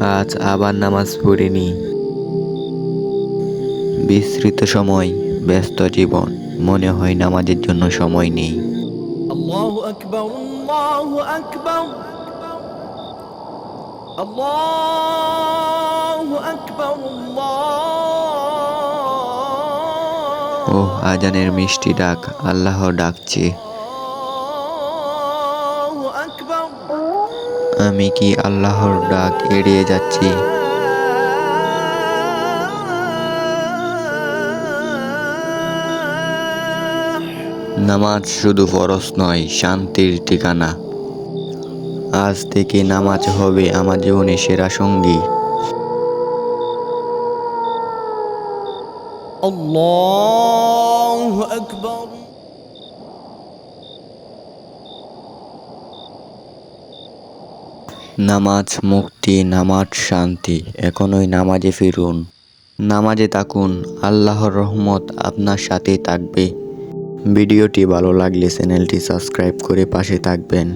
আজ আবার নামাজ পড়িনি। বিস্তৃত সময় ব্যস্ত জীবন মনে হয় নামাজের জন্য সময় নেই। ও আজানের মিষ্টি ডাক আল্লাহ ডাকছে। আল্লাহু আমি কি আল্লাহর ডাক এড়িয়ে যাচ্ছি? নামাজ শুধু ফরস নয়, শান্তির ঠিকানা। আজ থেকে নামাজ হবে আমার জীবনে সেরা সঙ্গী। আল্লাহু আকবার। নামাজ, মুক্তি, নামাজ, শান্তি। এখনই নামাজে ফিরুন। নামাজে থাকুন, আল্লাহর রহমত আপনার সাথে থাকবে। ভিডিওটি ভালো লাগলে চ্যানেলটি সাবস্ক্রাইব করে পাশে থাকবেন।